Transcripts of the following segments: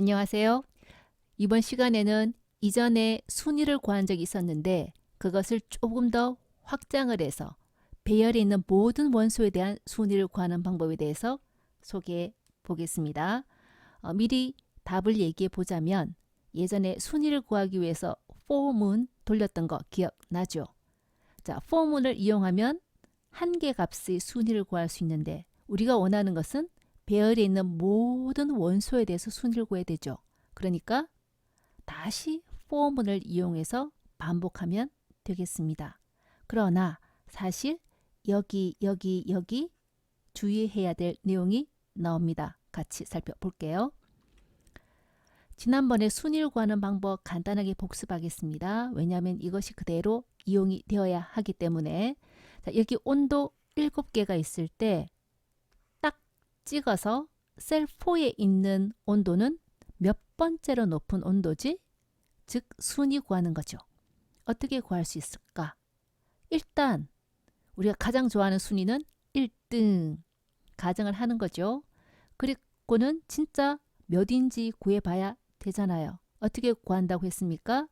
안녕하세요. 이번 시간에는 이전에 순위를 구한 적이 있었는데 그것을 조금 더 확장을 해서 배열에 있는 모든 원소에 대한 순위를 구하는 방법에 대해서 소개해 보겠습니다. 어, 미리 답을 얘기해 보자면 예전에 순위를 구하기 위해서 포문 돌렸던 거 기억나죠? 자, 포문을 이용하면 한 개 값의 순위를 구할 수 있는데 우리가 원하는 것은 배열에 있는 모든 원소에 대해서 순위를 구해야 되죠. 그러니까 다시 포문을 이용해서 반복하면 되겠습니다. 그러나 사실 여기 여기 여기 주의해야 될 내용이 나옵니다. 같이 살펴볼게요. 지난번에 순위를 구하는 방법 간단하게 복습하겠습니다. 왜냐하면 이것이 그대로 이용이 되어야 하기 때문에 자, 여기 온도 7개가 있을 때딱 찍어서 셀 4에 있는 온도는 몇 번째로 높은 온도지? 즉 순위 구하는 거죠. 어떻게 구할 수 있을까? 일단 우리가 가장 좋아하는 순위는 1등 가정을 하는 거죠. 그리고는 진짜 몇인지 구해봐야 되잖아요. 어떻게 구한다고 했습니까?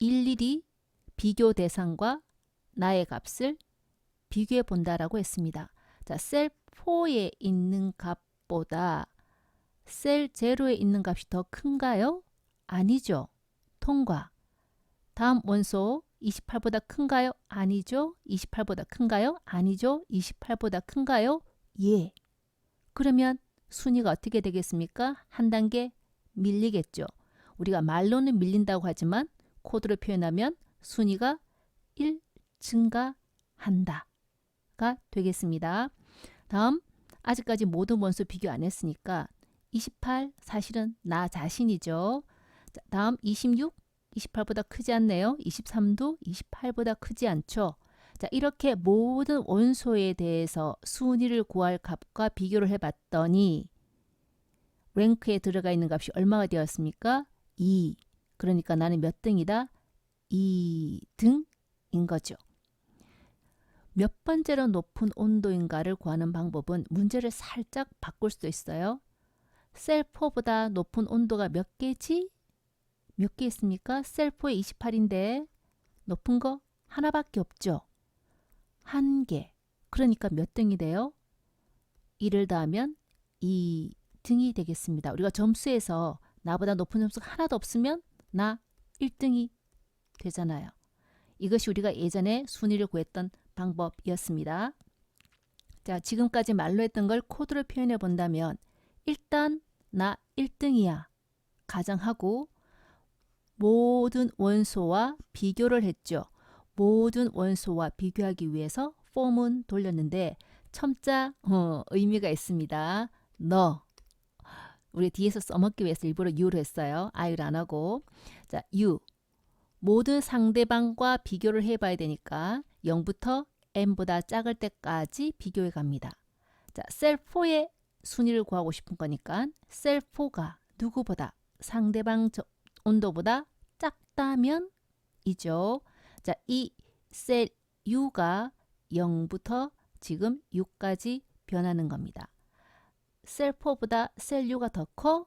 일일이 비교 대상과 나의 값을 비교해 본다라고 했습니다. 자, 셀 4에 있는 값보다 셀 0에 있는 값이 더 큰가요? 아니죠. 통과. 다음 원소 28보다 큰가요? 아니죠. 28보다 큰가요? 아니죠. 28보다 큰가요? 예. 그러면 순위가 어떻게 되겠습니까? 한 단계 밀리겠죠. 우리가 말로는 밀린다고 하지만 코드로 표현하면 순위가 1 증가한다. 가 되겠습니다. 다음 아직까지 모든 원소 비교 안 했으니까 28 사실은 나 자신이죠. 자, 다음 26 28보다 크지 않네요. 23도 28보다 크지 않죠. 자, 이렇게 모든 원소에 대해서 순위를 구할 값과 비교를 해 봤더니 랭크에 들어가 있는 값이 얼마가 되었습니까? 2. 그러니까 나는 몇 등이다? 2등인 거죠. 몇 번째로 높은 온도인가를 구하는 방법은 문제를 살짝 바꿀 수도 있어요. 셀 4보다 높은 온도가 몇 개지? 몇 개 있습니까? 셀 4에 28인데 높은 거 하나밖에 없죠. 한 개. 그러니까 몇 등이 돼요? 1을 더하면 2 등이 되겠습니다. 우리가 점수에서 나보다 높은 점수가 하나도 없으면 나 1등이 되잖아요. 이것이 우리가 예전에 순위를 구했던 방법이었습니다. 자, 지금까지 말로 했던 걸 코드로 표현해 본다면 일단 나 1등이야 가정하고 모든 원소와 비교를 했죠. 모든 원소와 비교하기 위해서 폼은 돌렸는데 첨자 어, 의미가 있습니다. 너 우리 뒤에서 써먹기 위해서 일부러 you를 했어요. I를 안 하고 자 you 모든 상대방과 비교를 해봐야 되니까 0부터 n보다 작을 때까지 비교해 갑니다. 자, 셀 4의 순위를 구하고 싶은 거니까 셀 4가 누구보다 상대방 온도보다 작다면 이죠. 자, 이 셀 U가 0부터 지금 6까지 변하는 겁니다. 셀 4보다 셀 U가 더 커?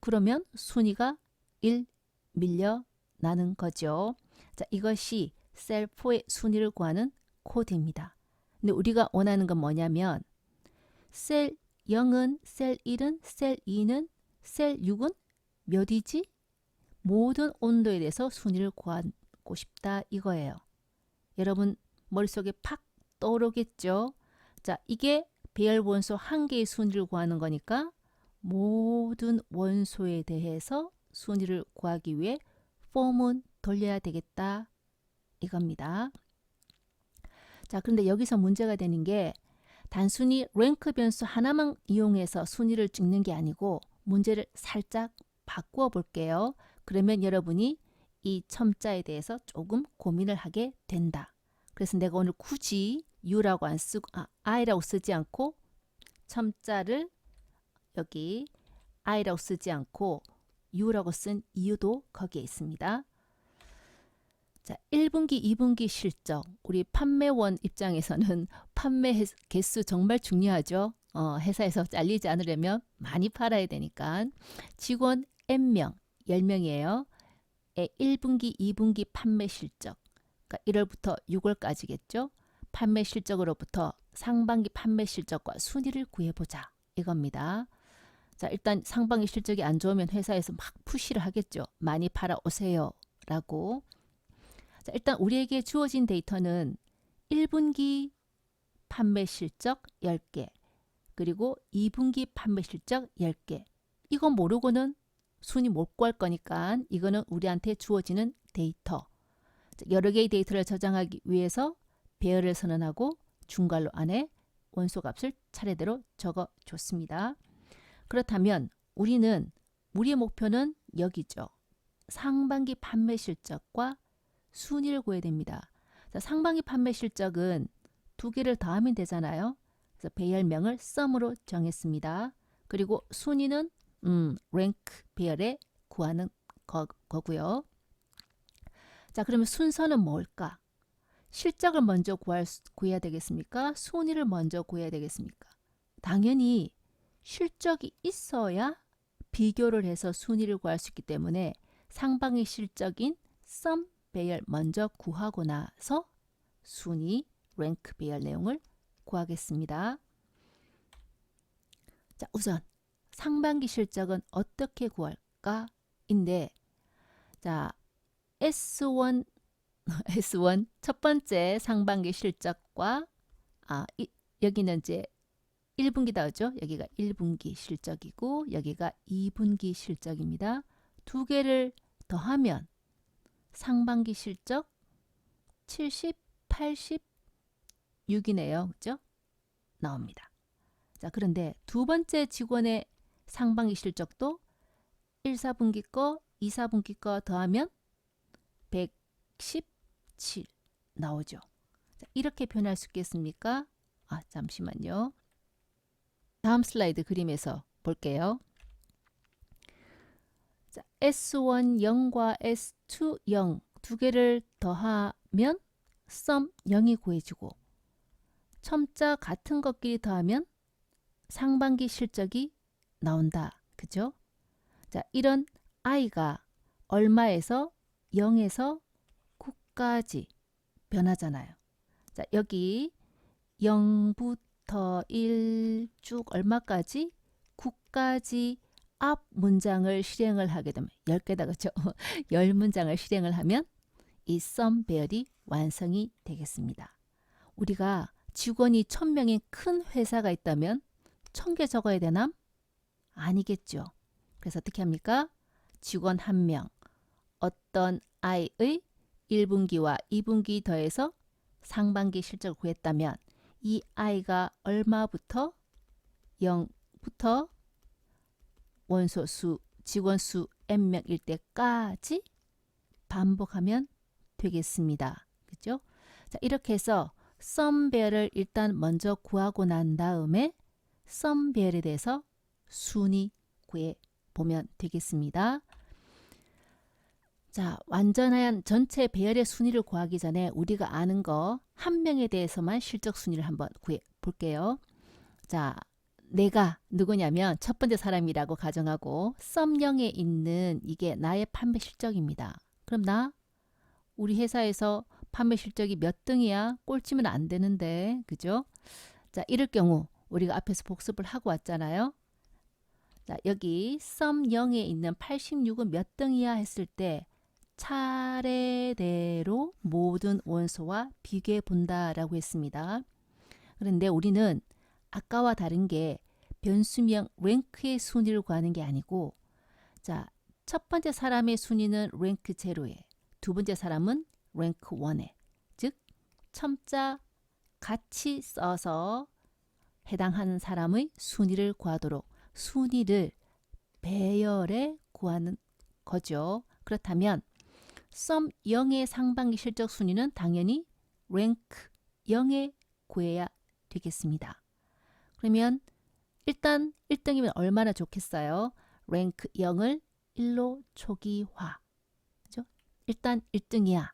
그러면 순위가 1 밀려 나는 거죠. 자, 이것이 셀 4의 순위를 구하는 코드입니다. 근데 우리가 원하는 건 뭐냐면 셀 0은 셀 1은 셀 2는 셀 6은 몇이지? 모든 온도에 대해서 순위를 구하고 싶다 이거예요. 여러분 머릿속에 팍 떠오르겠죠? 자, 이게 배열 원소 한 개의 순위를 구하는 거니까 모든 원소에 대해서 순위를 구하기 위해 폼은 돌려야 되겠다 이겁니다. 자, 그런데 여기서 문제가 되는 게 단순히 랭크 변수 하나만 이용해서 순위를 찍는 게 아니고 문제를 살짝 바꾸어 볼게요. 그러면 여러분이 이 첨자에 대해서 조금 고민을 하게 된다. 그래서 내가 오늘 굳이 U라고 안 쓰고 아, I라고 쓰지 않고 첨자를 여기 I라고 쓰지 않고 U라고 쓴 이유도 거기에 있습니다. 자, 1분기, 2분기 실적. 우리 판매원 입장에서는 판매 개수 정말 중요하죠. 어, 회사에서 잘리지 않으려면 많이 팔아야 되니까 직원 N명, 10명이에요. 1분기, 2분기 판매 실적. 그러니까 1월부터 6월까지겠죠. 판매 실적으로부터 상반기 판매 실적과 순위를 구해보자. 이겁니다. 자, 일단 상반기 실적이 안 좋으면 회사에서 막 푸시를 하겠죠. 많이 팔아 오세요. 라고. 자, 일단 우리에게 주어진 데이터는 1분기 판매 실적 10개, 그리고 2분기 판매 실적 10개. 이거 모르고는 순위 못 구할 거니까 이거는 우리한테 주어지는 데이터. 자, 여러 개의 데이터를 저장하기 위해서 배열을 선언하고 중괄호 안에 원소 값을 차례대로 적어 줬습니다. 그렇다면 우리는 우리의 목표는 여기죠. 상반기 판매 실적과 순위를 구해야 됩니다. 자, 상반기 판매 실적은 두 개를 더하면 되잖아요. 그래서 배열명을 sum으로 정했습니다. 그리고 순위는 음, 랭크 배열에 구하는 거, 거고요. 자, 그러면 순서는 뭘까? 실적을 먼저 구할, 수- 구해야 되겠습니까? 순위를 먼저 구해야 되겠습니까? 당연히 실적이 있어야 비교를 해서 순위를 구할 수 있기 때문에 상방의 실적인 썸 배열 먼저 구하고 나서 순위 랭크 배열 내용을 구하겠습니다. 자, 우선 상반기 실적은 어떻게 구할까? 인데 자, S1 S1 첫 번째 상반기 실적과 아, 이, 여기는 이제 1분기다죠. 여기가 1분기 실적이고 여기가 2분기 실적입니다. 두 개를 더하면 상반기 실적 70, 86이네요. 그죠? 나옵니다. 자, 그런데 두 번째 직원의 상반기 실적도 1, 4분기 거, 2, 4분기 거 더하면 117 나오죠. 자, 이렇게 표현할 수 있겠습니까? 아, 잠시만요. 다음 슬라이드 그림에서 볼게요. 자, S1 0과 S2 0 두 개를 더하면 sum 0이 구해지고 첨자 같은 것끼리 더하면 상반기 실적이 나온다. 그죠? 자, 이런 i가 얼마에서 0에서 9까지 변하잖아요. 자, 여기 0부터 1 쭉 얼마까지? 9까지 앞 문장을 실행을 하게 되면 10개다 그죠? 10문장을 실행을 하면 이 썸 배열이 완성이 되겠습니다. 우리가 직원이 1000명인 큰 회사가 있다면 1000개 적어야 되나? 아니겠죠. 그래서 어떻게 합니까? 직원 1명 어떤 아이의 1분기와 2분기 더해서 상반기 실적을 구했다면 이 아이가 얼마부터 0부터 원소 수, 직원 수 n명일 때까지 반복하면 되겠습니다. 그죠? 자, 이렇게 해서 썸 배열을 일단 먼저 구하고 난 다음에 썸 배열에 대해서 순위 구해 보면 되겠습니다. 자, 완전한 전체 배열의 순위를 구하기 전에 우리가 아는 거 한 명에 대해서만 실적 순위를 한번 구해 볼게요. 자, 내가 누구냐면 첫 번째 사람이라고 가정하고 썸영에 있는 이게 나의 판매 실적입니다. 그럼 나 우리 회사에서 판매 실적이 몇 등이야? 꼴찌면 안 되는데. 그죠? 자, 이럴 경우 우리가 앞에서 복습을 하고 왔잖아요. 자, 여기 썸0에 있는 86은 몇 등이야 했을 때 차례대로 모든 원소와 비교해 본다라고 했습니다. 그런데 우리는 아까와 다른 게 변수명 랭크의 순위를 구하는 게 아니고 자, 첫 번째 사람의 순위는 랭크 제로에 두 번째 사람은 랭크 1에 즉 첨자 같이 써서 해당하는 사람의 순위를 구하도록 순위를 배열해 구하는 거죠. 그렇다면 썸 0의 상반기 실적 순위는 당연히 랭크 0에 구해야 되겠습니다. 그러면 일단 1등이면 얼마나 좋겠어요? 랭크 0을 1로 초기화. 그죠? 일단 1등이야.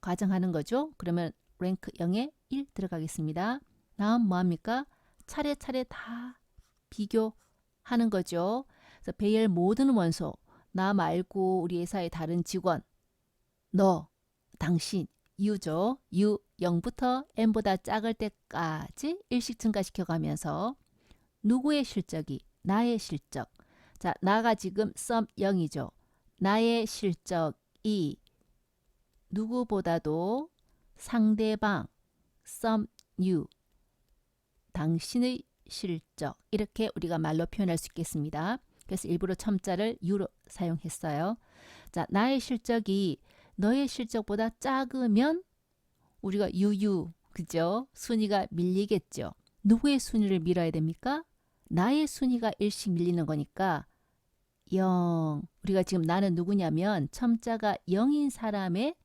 가정하는 거죠. 그러면 랭크 0에 1 들어가겠습니다. 다음 뭐 합니까? 차례차례 다 비교하는 거죠. 그래서 배열 모든 원소, 나 말고 우리 회사의 다른 직원, 너, 당신, 유죠. 유 0부터 n보다 작을 때까지 일씩 증가시켜 가면서 누구의 실적이 나의 실적. 자, 나가 지금 썸 0이죠. 나의 실적이 누구보다도 상대방 썸 유. 당신의 실적. 이렇게 우리가 말로 표현할 수 있겠습니다. 그래서 일부러 첨자를 유로 사용했어요. 자, 나의 실적이 너의 실적보다 작으면 우리가 유유, 그죠? 순위가 밀리겠죠. 누구의 순위를 밀어야 됩니까? 나의 순위가 일씩 밀리는 거니까 0. 우리가 지금 나는 누구냐면 첨자가 0인 사람의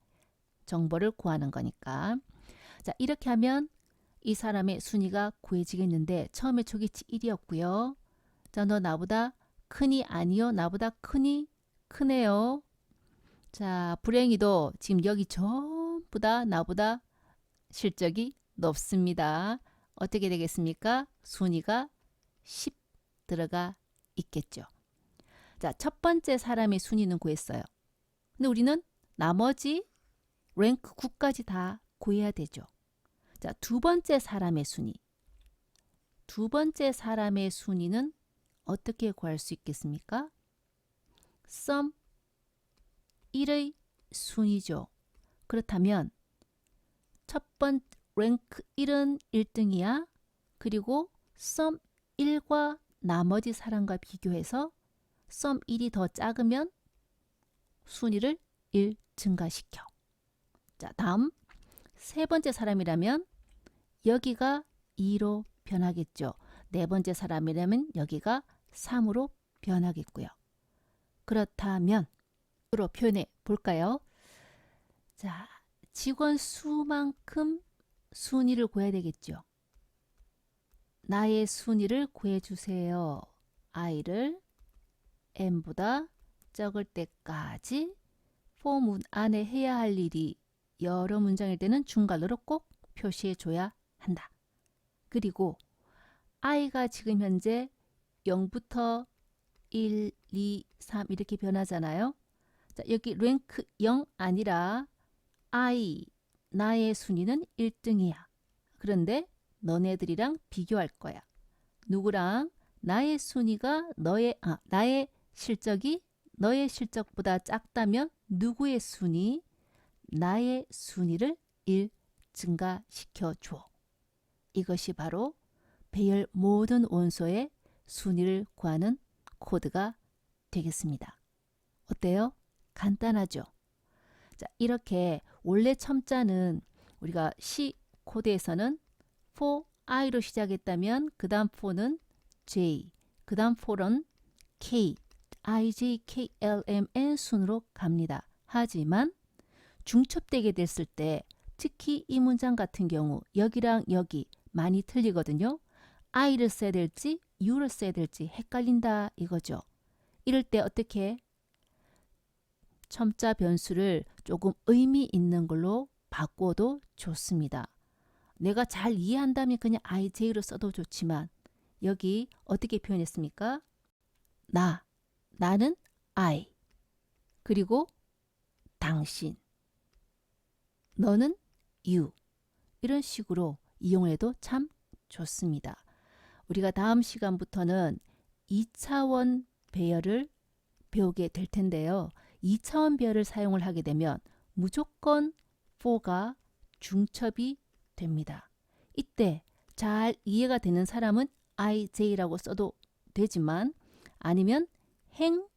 정보를 구하는 거니까. 자, 이렇게 하면 이 사람의 순위가 구해지겠는데 처음에 초기치 1이었고요. 자, 너 나보다 크니 아니요. 나보다 크니 크네요. 자, 불행히도 지금 여기 전부 다 나보다 실적이 높습니다. 어떻게 되겠습니까? 순위가 10 들어가 있겠죠. 자, 첫 번째 사람의 순위는 구했어요. 근데 우리는 나머지 랭크 9까지 다 구해야 되죠. 자, 두 번째 사람의 순위. 두 번째 사람의 순위는 어떻게 구할 수 있겠습니까? 썸 1의 순위죠. 그렇다면 첫번 랭크 1은 1등이야. 그리고 썸 1과 나머지 사람과 비교해서 썸 1이 더 작으면 순위를 1 증가시켜. 자, 다음 세 번째 사람이라면 여기가 2로 변하겠죠. 네 번째 사람이라면 여기가 3으로 변하겠고요. 그렇다면 으로 표현해 볼까요? 자, 직원 수만큼 순위를 구해야 되겠죠. 나의 순위를 구해 주세요. i를 n보다 적을 때까지 포문 안에 해야 할 일이 여러 문장일 때는 중괄호로 꼭 표시해 줘야 한다. 그리고 i가 지금 현재 0부터 1, 2, 3 이렇게 변하잖아요. 자, 여기 랭크 0 아니라 I 나의 순위는 1등이야. 그런데 너네들이랑 비교할 거야. 누구랑 나의 순위가 너의 아, 나의 실적이 너의 실적보다 작다면 누구의 순위 나의 순위를 1 증가시켜 줘. 이것이 바로 배열 모든 원소의 순위를 구하는 코드가 되겠습니다. 어때요? 간단하죠? 자, 이렇게 원래 첨자는 우리가 C 코드에서는 for i로 시작했다면 그 다음 for는 j, 그 다음 for는 k, i, j, k, l, m, n 순으로 갑니다. 하지만 중첩되게 됐을 때 특히 이 문장 같은 경우 여기랑 여기 많이 틀리거든요. i를 써야 될지 you를 써야 될지 헷갈린다 이거죠. 이럴 때 어떻게 첨자 변수를 조금 의미 있는 걸로 바꿔도 좋습니다. 내가 잘 이해한다면 그냥 ij로 써도 좋지만 여기 어떻게 표현했습니까? 나, 나는 I. 그리고 당신, 너는 you. 이런 식으로 이용을 해도 참 좋습니다. 우리가 다음 시간부터는 2차원 배열을 배우게 될 텐데요. 2차원 배열을 사용을 하게 되면 무조건 for가 중첩이 됩니다. 이때 잘 이해가 되는 사람은 ij라고 써도 되지만 아니면 행,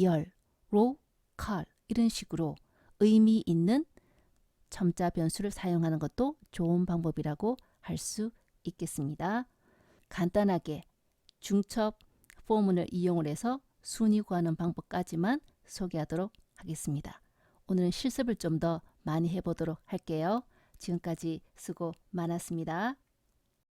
열, 로, 칼 이런 식으로 의미 있는 첨자 변수를 사용하는 것도 좋은 방법이라고 할 수 있겠습니다. 간단하게 중첩 포문을 이용을 해서 순위 구하는 방법까지만 소개하도록 하겠습니다. 오늘은 실습을 좀 더 많이 해보도록 할게요. 지금까지 수고 많았습니다.